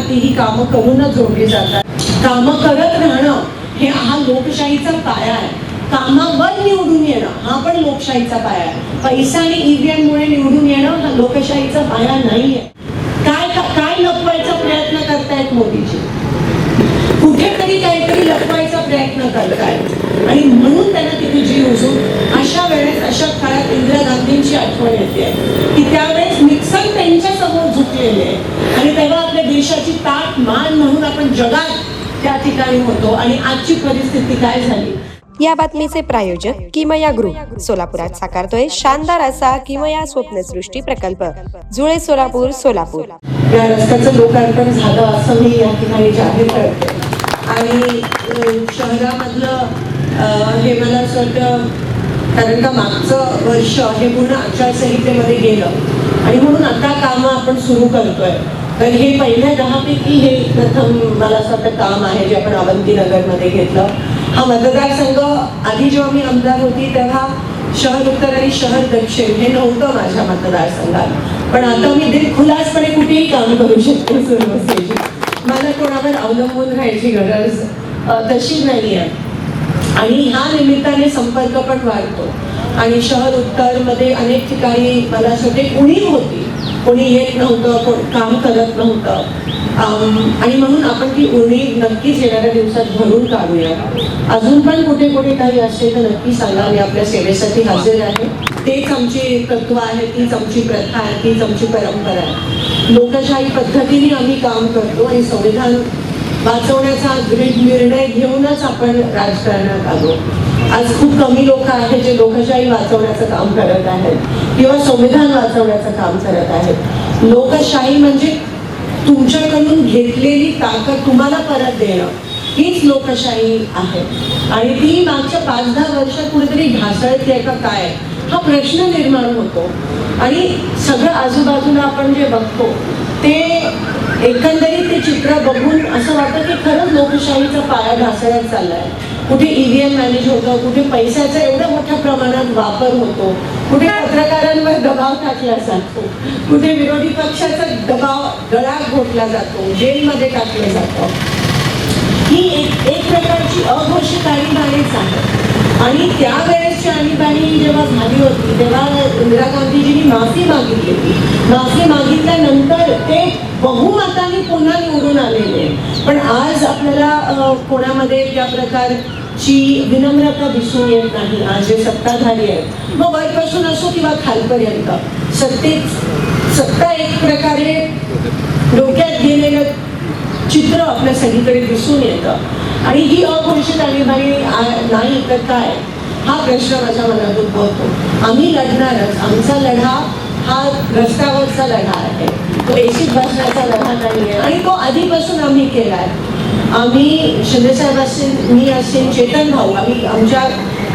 नाती ही कामं करूनच जोडली जातात. कामं करत राहणं हे हा लोकशाहीचा पाया आहे. कामावर निवडून येणं हा पण लोकशाहीचा पाया आहे. पैसा आणि ईव्हीएममुळे निवडून येणं हा लोकशाहीचा पाया नाहीये. काय काय लपवायचा प्रयत्न करतायत मोदीजी? कुठेतरी काहीतरी लपवायचा प्रयत्न करतायत. आणि म्हणून त्यांना तिथे जीव उजून अशा वेळेस अशा काळात इंदिरा गांधींची आठवण येते. की त्यावेळेस निक्सन त्यांच्यासमोर झुकलेले. आणि देशाची ताट मान म्हणून आपण जगात त्या ठिकाणी होतो आणि आजची परिस्थिती काय झाली? या बातमीचे प्रायोजक किमया ग्रुप सोलापुरात साकारतोय शानदार असा किमया स्वप्नसृष्टी प्रकल्प. जुळे सोलापूर सोलापूर. या रस्त्याचं लोकार्पण झालं असं मी या ठिकाणी जाहीर करते. आणि शहरामधलं हे मला असं वाटतं कारण का मागचं वर्ष हे पूर्ण आचारसंहितेमध्ये गेलं. आणि म्हणून आता कामं आपण सुरू करतोय. तर हे पहिल्या दहापैकी हे प्रथम मला असं वाटतं काम आहे जे आपण अवंतीनगरमध्ये घेतलं. हा मतदारसंघ आधी जेव्हा मी आमदार होती तेव्हा शहर उत्तर आणि शहर दक्षिण हे नव्हतं माझ्या मतदारसंघात. पण आता मी दिलखुलासपणे कुठेही काम करू शकते सुरवसेची मला कोणावर अवलंबून राहायची गरज तशी नाही आहे आणि ह्या निमित्ताने संपर्क पण वाढतो. आणि शहर उत्तरमध्ये अनेक ठिकाणी मला असं वाटते उणीव होती कोणी येत नव्हतं कोण काम करत नव्हतं. आणि म्हणून आपण ती उणीव नक्कीच येणाऱ्या दिवसात भरून काढूया. अजून पण कुठे कुठे काही असेल तर नक्की सांगा मी आपल्या सेवेसाठी हजर आहे. तेच आमची तत्व आहे तीच आमची प्रथा आहे तीच आमची परंपरा आहे. लोकशाही पद्धतीने आम्ही काम करतो आणि संविधान वाचवण्याचा निर्णय घेऊनच आपण राजकारणात आलो. आज खूप कमी लोक आहेत जे लोकशाही वाचवण्याचं काम करत आहेत किंवा संविधान वाचवण्याचं काम करत आहेत. लोकशाही म्हणजे तुमच्याकडून घेतलेली ताकद तुम्हाला परत देणं. हीच लोकशाही आहे. आणि ती मागच्या पाच दहा वर्षात कुठेतरी ढासळते का काय हा प्रश्न निर्माण होतो. आणि सगळं आजूबाजूला आपण जे बघतो ते एकंदरीत ते चित्र बघून असं वाटतं की खरंच लोकशाहीचा पाया ढासळत चाललाय. कुठे ईव्हीएम मॅनेज होतं कुठे पैशाचा एवढ्या मोठ्या प्रमाणात वापर होतो कुठे पत्रकारांवर दबाव टाकला जातो कुठे विरोधी पक्षाचा दबाव गळा घोटला जातो जेलमध्ये टाकलं जातं. ही एक एक प्रकारची अघोषित आणीबाणीच आहे. आणि त्यावेळेसची आणीबाणी जेव्हा झाली होती तेव्हा इंदिरा गांधीजींनी माफी मागितली माफी मागितल्यानंतर ते बहुमताने पुन्हा निवडून आलेले. पण आज आपल्याला कोणामध्ये त्या ची विनम्रता दिसून येत नाही आज जे सत्ताधारी आहेत. मग वरपासून असो किंवा खालपर्यंत सत्तेच सत्ता एक प्रकारे डोक्यात गेलेलं चित्र आपल्या सगळीकडे दिसून येतं. आणि ही अघोषित आणीबाणी नाही तर काय? हा प्रश्न माझ्या मनात उद्भवतो. आम्ही लढणारच. आमचा लढा हा रस्त्यावरचा लढा आहे. तो एसीत बसण्याचा लढा नाही आहे आणि तो आधीपासून आम्ही केला आहे आम्ही शिंदेसाहेब असेल मी असेल चेतन भाऊ आम्ही आमच्या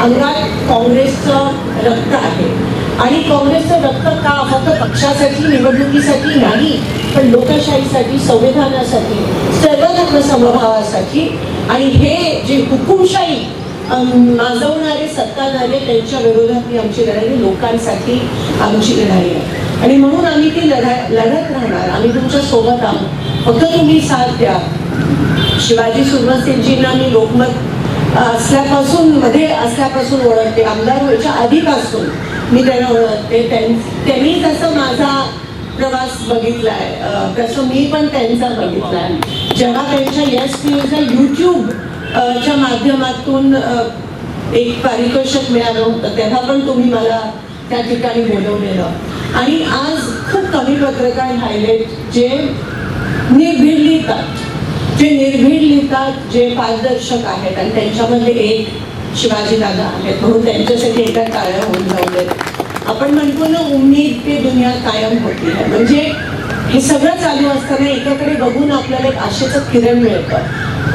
अंगात काँग्रेसचं रक्त आहे. आणि काँग्रेसचं रक्त का फक्त पक्षासाठी निवडणुकीसाठी नाही पण लोकशाहीसाठी संविधानासाठी सर्वधर्म समभावासाठी. आणि हे जे हुकुमशाही माजवणारे सत्ताधारे त्यांच्या विरोधात मी आमची लढाई लोकांसाठी आमची लढाई आहे. आणि म्हणून आम्ही ती लढा लढत राहणार. आम्ही तुमच्यासोबत आहोत. फक्त तुम्ही साथ द्या. शिवाजी सुरवसेनजींना मी लोकमत असल्यापासून मध्ये असल्यापासून ओळखते. आमदार व्हायच्या आधीपासून मी त्यांना ओळखते. त्यां- त्यांनी जसं माझा प्रवास बघितला आहे तसं मी पण त्यांचा बघितलाय. जेव्हा त्यांच्या यश न्यूजला युट्यूब च्या माध्यमातून एक पारितोषिक मिळालं होतं तेव्हा पण तुम्ही मला त्या ठिकाणी बोलवलेलं. आणि आज खूप कमी पत्रकार राहिले जे निर्भीड लिहितात जे निर्भीड लिहितात जे पारदर्शक आहेत आणि त्यांच्यामध्ये एक शिवाजी दादा आहेत म्हणून त्यांच्यासाठी एका टाळ्या होऊन जाऊ आपण म्हणतो ना उम्मीद ते दुनिया कायम होती म्हणजे हे सगळं चालू असताना एकाकडे बघून आपल्याला एक आशेचं किरण मिळतं.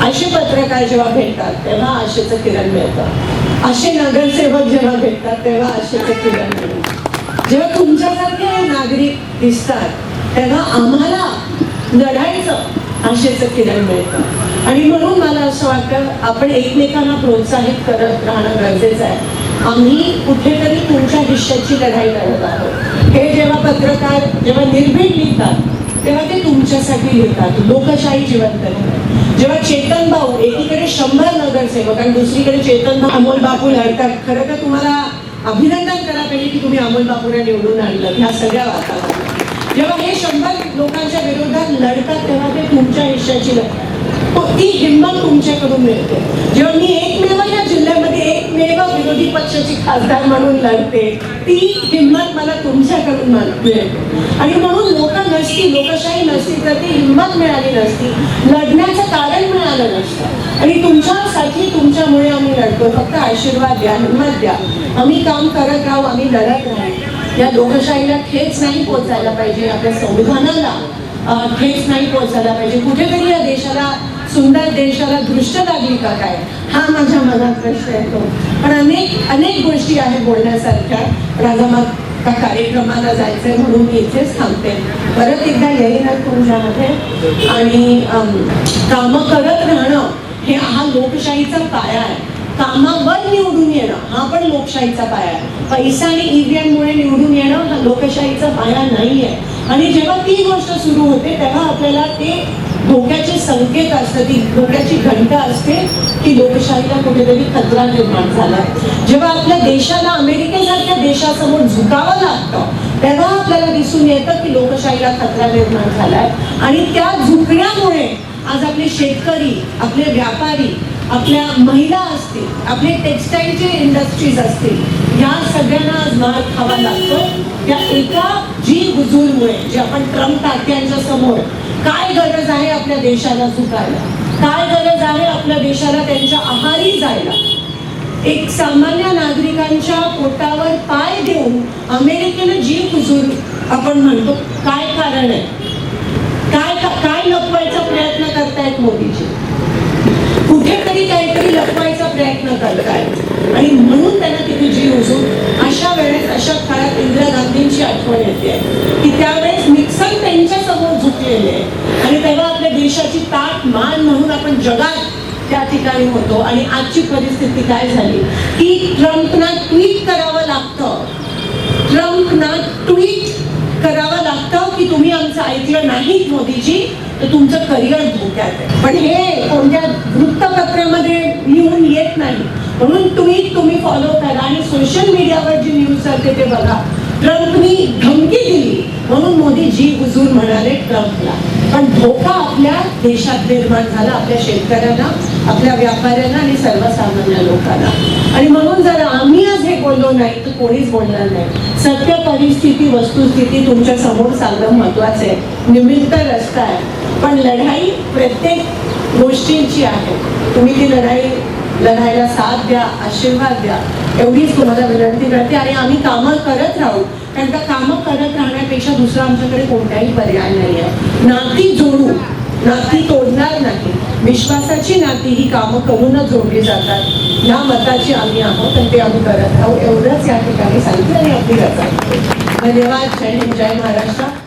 असे पत्रकार जेव्हा भेटतात तेव्हा आशेचं किरण मिळतं. असे नगरसेवक जेव्हा भेटतात तेव्हा आशेचं किरण मिळतं. जेव्हा तुमच्यासारखे नागरिक दिसतात तेव्हा आम्हाला लढायचं आशेचं किरण मिळतं. आणि म्हणून मला असं वाटतं आपण एकमेकांना प्रोत्साहित करत राहणं गरजेचं आहे. आम्ही कुठेतरी तुमच्या हिश्श्याची लढाई लढत आहोत. हे जेव्हा पत्रकार जेव्हा निर्भीड लिहितात तेव्हा ते तुमच्यासाठी लिहितात. लोकशाही जिवंत लिहितात जेव्हा चेतन भाऊ एकीकडे शंभर नगरसेवक आणि दुसरीकडे चेतन भाऊ अमोल बापू लढतात खरं तर तुम्हाला अभिनंदन करा पाहिजे की तुम्ही अमोल बापूला निवडून आणलं. ह्या सगळ्या वातावरणात. जेव्हा हे शंभर लोकांच्या विरोधात लढतात तेव्हा ती हिंमत तुमच्याकडून मिळते. जेव्हा मी एकमेव या जिल्ह्यामध्ये एकमेव विरोधी पक्षाची खासदार म्हणून लढते ती हिंमत मला तुमच्याकडून मिळते. आणि म्हणून लोक नसती लोकशाही नसती तर ती हिंमत मिळाली नसती लढण्याचं कारण मिळालं नसतं. आणि तुमच्यासाठी तुमच्यामुळे आम्ही लढतो. फक्त आशीर्वाद द्या हिंमत द्या. आम्ही काम करत राहू आम्ही लढत राहू. या लोकशाहीला ठेच नाही पोचायला पाहिजे आपल्या संविधानाला. ठेच नाही पोचायला पाहिजे. कुठेतरी या देशाला सुंदर देशाला दृष्ट लागली का काय? हा माझ्या मनात प्रश्न येतो. पण अनेक अनेक गोष्टी आहेत बोलण्यासारख्या. राजामात का कार्यक्रमाला जायचंय म्हणून मी इथेच थांबते. परत एकदा येईनच तुमच्यामध्ये. आणि कामं करत राहणं हे हा लोकशाहीचा पाया आहे. कामावर निवडून येणं हा पण लोकशाहीचा पाया आहे. पैसा आणि ईव्हीएममुळे निवडून येणं हा लोकशाहीचा पाया नाही आहे आणि जेव्हा ती गोष्ट सुरू होते तेव्हा आपल्याला ते धोक्याचे संकेत असतात ती धोक्याची घंटा असते की लोकशाहीला कुठेतरी खतरा निर्माण झाला जेव्हा आपल्या देशाला अमेरिकेसारख्या देशासमोर झुकावं लागतं तेव्हा आपल्याला दिसून येतं की लोकशाहीला खतरा निर्माण झालाय. आणि त्या झुकण्यामुळे आज आपले शेतकरी आपले व्यापारी आपल्या महिला असतील आपले टेक्स्टाईलचे इंडस्ट्रीज असतील या सगळ्यांना आज मार खावा लागतो. त्या एका जी हुजूरमुळे जे आपण ट्रम्प तात्यांच्या समोर काय गरज आहे आपल्या देशाला चुकायला? काय गरज आहे आपल्या देशाला त्यांच्या आहारी जायला? एक सामान्य नागरिकांच्या पोटावर पाय देऊन अमेरिकेनं जीव हुजूर आपण म्हणतो काय कारण आहे? काय काय लपवायचा प्रयत्न करतायत मोदीजी? कुठेतरी काहीतरी लपवायचा प्रयत्न करतायत. आणि म्हणून त्यांना तिथे जीव उजून अशा वेळेस अशा काळात इंदिरा गांधींची आठवण येते. की त्यावेळेस निक्सन त्यांच्यासमोर झुकलेले. आणि तेव्हा आपल्या देशाची ताट मान म्हणून आपण जगात त्या ठिकाणी होतो. आणि आजची परिस्थिती काय झाली? की ट्रम्पना ट्विट करावं लागतं. ट्रम्पना ट्विट करावं लागतं की तुम्ही आमचं ऐकलं नाहीत मोदीजी तर तुमचं करिअर धोक्यात आहे. पण हे कोणत्या वृत्तपत्रामध्ये लिहून येत नाही. म्हणून ट्विट तुम्ही फॉलो करा आणि सोशल मीडियावर जी न्यूज चालते ते बघा. ट्रम्पनी धमकी दिली. म्हणून मोदी जी हुजूर म्हणाले ट्रम्पला. पण धोका आपल्या देशात निर्माण झाला आपल्या शेतकऱ्यांना आपल्या व्यापाऱ्यांना आणि सर्वसामान्य लोकांना. आणि म्हणून जर आम्ही आज हे बोललो नाही तर कोणीच बोलणार नाही. सत्य परिस्थिती वस्तुस्थिती तुमच्यासमोर सांगणं महत्वाचं आहे. निमित्त रस्ता आहे. पण लढाई प्रत्येक गोष्टींची आहे. तुम्ही ती लढाई लढायला साथ द्या आशीर्वाद द्या. एवढीच तुम्हाला विनंती करते आणि आम्ही कामं करत राहू. कारण का कामं करत राहण्यापेक्षा दुसरा आमच्याकडे कोणताही पर्याय नाही आहे नाती जोडू नाती तोडणार नाही. विश्वासाची नाती ही कामं करूनच जोडली जातात. ह्या मताची आम्ही आहोत आणि ते आम्ही करत राहू. एवढंच या ठिकाणी सांगितलं आणि आपली धन्यवाद. जय हिंद. जय Maharashtra.